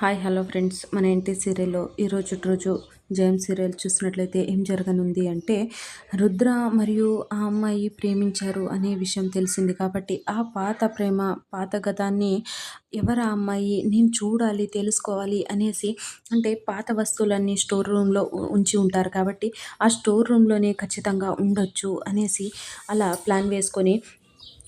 Hi hello friends. మన ఇంటి సీరియల్లో ఈరోజు రోజు జయం సీరియల్ చూసినట్లయితే ఏం జరగనుంది అంటే రుద్ర మరియు ఆ అమ్మాయి ప్రేమించారు అనే విషయం తెలిసింది కాబట్టి ఆ పాత ప్రేమ పాత గతాన్ని ఎవరు ఆ అమ్మాయి నేను చూడాలి తెలుసుకోవాలి అనేసి అంటే పాత వస్తువులన్నీ స్టోర్ రూమ్లో ఉంచి ఉంటారు కాబట్టి ఆ స్టోర్ రూమ్లోనే ఖచ్చితంగా ఉండొచ్చు అనేసి అలా ప్లాన్ వేసుకొని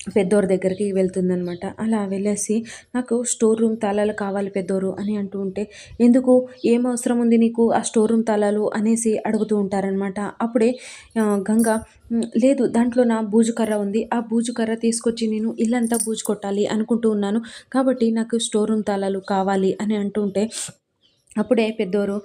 పెద్దోరు దగ్గరికి వెళ్తుందనమాట అలా వెళ్ళేసి నాకు స్టోర్ రూమ్ తాళాలు కావాలి పెద్దోరు అని అంటూ ఉంటే ఎందుకు? ఏం అవసరం ఉంది నీకు ఆ స్టోర్ రూమ్ తాళాలు? అనేసి అడుగుతూ ఉంటారనమాట అప్పుడే గంగ లేదు దాంట్లో నా బూజుకర్ర ఉంది. ఆ బూజుకర్ర తీసుకొచ్చి నేను ఇల్లంతా బూజు కొట్టాలి అనుకుంటూ ఉన్నాను. కాబట్టి నాకు స్టోర్ రూమ్ తాళాలు కావాలి అని అంటూ ఉంటే అప్పుడే పెద్దోరు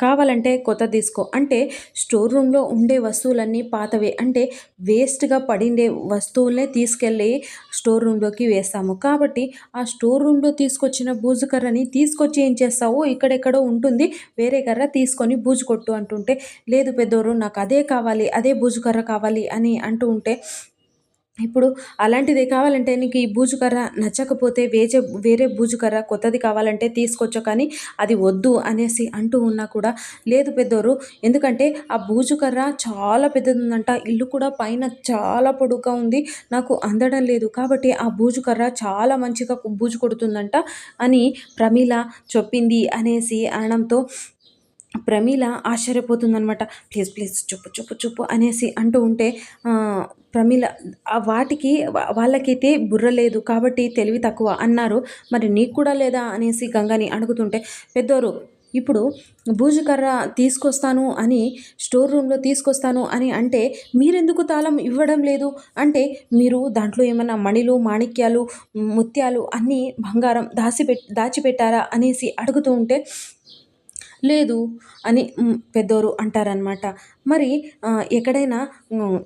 కావాలంటే కొత్త తీసుకో. అంటే స్టోర్ రూమ్లో ఉండే వస్తువులన్నీ పాతవే. అంటే వేస్ట్గా పడిండే వస్తువులనే తీసుకెళ్ళి స్టోర్ రూమ్లోకి వేస్తాము. కాబట్టి ఆ స్టోర్ రూమ్లో తీసుకొచ్చిన బూజు కర్రని తీసుకొచ్చి ఏం చేస్తావు? ఇక్కడెక్కడో ఉంటుంది. వేరే కర్ర తీసుకొని బూజు కొట్టు అంటుంటే లేదు పెద్దోరు నాకు అదే కావాలి అదే బూజు కర్ర కావాలి అని అంటూ ఉంటే ఇప్పుడు అలాంటిది కావాలంటే నీకు ఈ బూజుకర్ర నచ్చకపోతే వేచే వేరే బూజుకర్ర కొత్తది కావాలంటే తీసుకొచ్చు కానీ అది వద్దు అనేసి అంటూ ఉన్నా కూడా లేదు పెద్దోరు. ఎందుకంటే ఆ బూజుకర్ర చాలా పెద్దది ఉందంట ఇల్లు కూడా పైన చాలా పొడుగ్గా ఉంది. నాకు అందడం లేదు. కాబట్టి ఆ బూజుకర్ర చాలా మంచిగా బూజు కొడుతుందంట అని ప్రమీల చెప్పింది అనేసి అనడంతో ప్రమీల ఆశ్చర్యపోతుందనమాట ప్లీజ్ ప్లీజ్ చెప్పు చూపు చూపు అనేసి అంటూ ఉంటే ప్రమీల వాటికి వాళ్ళకైతే బుర్ర లేదు కాబట్టి తెలివి తక్కువ అన్నారు. మరి నీకు కూడా లేదా అనేసి గంగని అడుగుతుంటే పెద్దోరు ఇప్పుడు బూజుకర్ర తీసుకొస్తాను అని స్టోర్ రూమ్లో తీసుకొస్తాను అని అంటే మీరెందుకు తాళం ఇవ్వడం లేదు? అంటే మీరు దాంట్లో ఏమైనా మణిలు మాణిక్యాలు ముత్యాలు అన్నీ బంగారం దాచిపెట్ దాచిపెట్టారా అనేసి అడుగుతూ ఉంటే లేదు అని పెద్దోరు అంటారనమాట మరి ఎక్కడైనా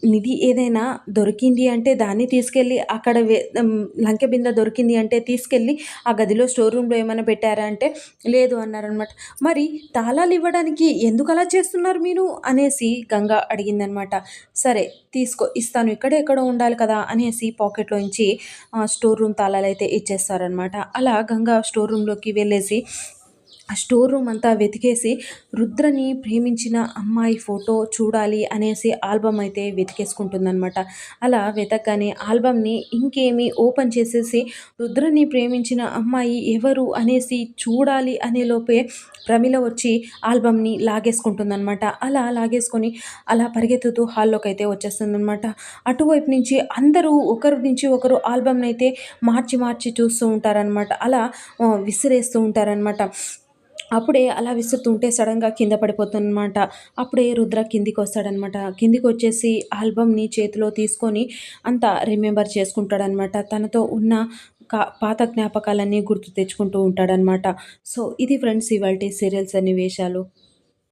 నిధి ఏదైనా దొరికింది అంటే దాన్ని తీసుకెళ్ళి అక్కడ వే లంకె బింద దొరికింది అంటే తీసుకెళ్ళి ఆ గదిలో స్టోర్ రూమ్లో ఏమైనా పెట్టారా అంటే లేదు అన్నారనమాట మరి తాళాలు ఇవ్వడానికి ఎందుకు అలా చేస్తున్నారు మీరు? అనేసి గంగ అడిగిందనమాట సరే తీసుకో ఇస్తాను ఇక్కడే ఎక్కడో ఉండాలి కదా అనేసి పాకెట్లో నుంచి స్టోర్ రూమ్ తాళాలు అయితే ఇచ్చేస్తారనమాట అలా గంగ స్టోర్ రూమ్లోకి వెళ్ళేసి ఆ స్టోర్ రూమ్ అంతా వెతికేసి రుద్రని ప్రేమించిన అమ్మాయి ఫోటో చూడాలి అనేసి ఆల్బమ్ అయితే వెతికేసుకుంటుందనమాట అలా వెతకగానే ఆల్బమ్ని ఇంకేమి ఓపెన్ చేసేసి రుద్రని ప్రేమించిన అమ్మాయి ఎవరు అనేసి చూడాలి అనే లోపే ప్రమిళ వచ్చి ఆల్బమ్ని లాగేసుకుంటుందనమాట అలా లాగేసుకొని అలా పరిగెత్తుతూ హాల్లోకి అయితే వచ్చేస్తుందనమాట అటువైపు నుంచి అందరూ ఒకరి నుంచి ఒకరు ఆల్బమ్ని అయితే మార్చి మార్చి చూస్తూ ఉంటారనమాట అలా విసిరేస్తూ ఉంటారనమాట అప్పుడే అలా విసురుతుంటే సడన్గా కింద పడిపోతుందన్నమాట. అప్పుడే రుద్ర కిందికి వస్తాడనమాట కిందికి వచ్చేసి ఆల్బమ్ని చేతిలో తీసుకొని అంతా రిమెంబర్ చేసుకుంటాడనమాట తనతో ఉన్న కా పాత జ్ఞాపకాలన్నీ గుర్తు తెచ్చుకుంటూ ఉంటాడనమాట సో ఇది ఫ్రెండ్స్ ఇవాళ సీరియల్స్ సన్నివేశాలు.